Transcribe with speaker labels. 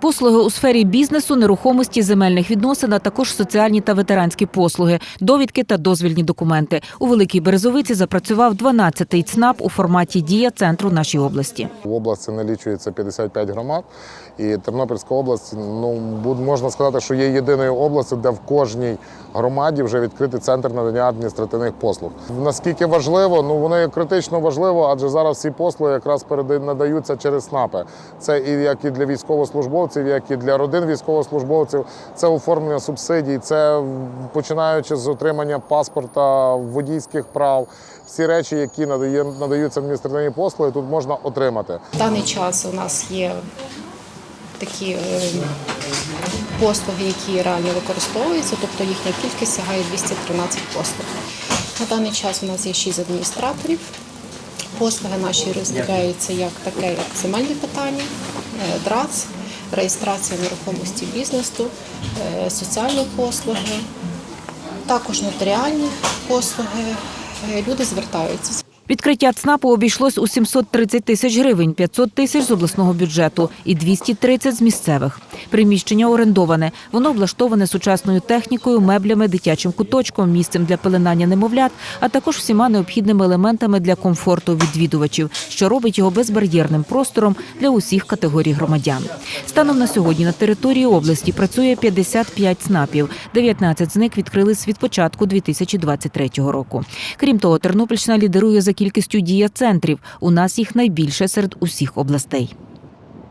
Speaker 1: Послуги у сфері бізнесу, нерухомості, земельних відносин, а також соціальні та ветеранські послуги, довідки та дозвільні документи. У Великій Березовиці запрацював 12-й ЦНАП у форматі дія центру нашій області.
Speaker 2: В області налічується 55 громад, і Тернопільська область, ну можна сказати, що є єдиною областю, де в кожній громаді вже відкритий центр надання адміністративних послуг. Наскільки важливо, ну воно критично важливо, адже зараз всі послуги якраз надаються через СНАПи. Це і як і для військовослужбовців, як і для родин військовослужбовців. Це оформлення субсидій, це починаючи з отримання паспорта, водійських прав. Всі речі, які надає, надаються адміністративні послуги, тут можна отримати.
Speaker 3: В даний час у нас є такі е, послуги, які реально використовуються, тобто їхня кількість сягає 213 послуг. На даний час у нас є 6 адміністраторів. Послуги наші розділяються як таке, як земельні питання, е, ДРАЦ, реєстрація нерухомості бізнесу, е, соціальні послуги, також нотаріальні послуги. Люди звертаються.
Speaker 1: Відкриття ЦНАПу обійшлось у 730 тисяч гривень, 500 тисяч з обласного бюджету і 230 з місцевих. Приміщення орендоване. Воно облаштоване сучасною технікою, меблями, дитячим куточком, місцем для пеленання немовлят, а також всіма необхідними елементами для комфорту відвідувачів, що робить його безбар'єрним простором для усіх категорій громадян. Станом на сьогодні на території області працює 55 ЦНАПів. 19 з них відкрились від початку 2023 року. Крім того, Тернопільщина лідирує за кількістю дія центрів. У нас їх найбільше серед усіх областей.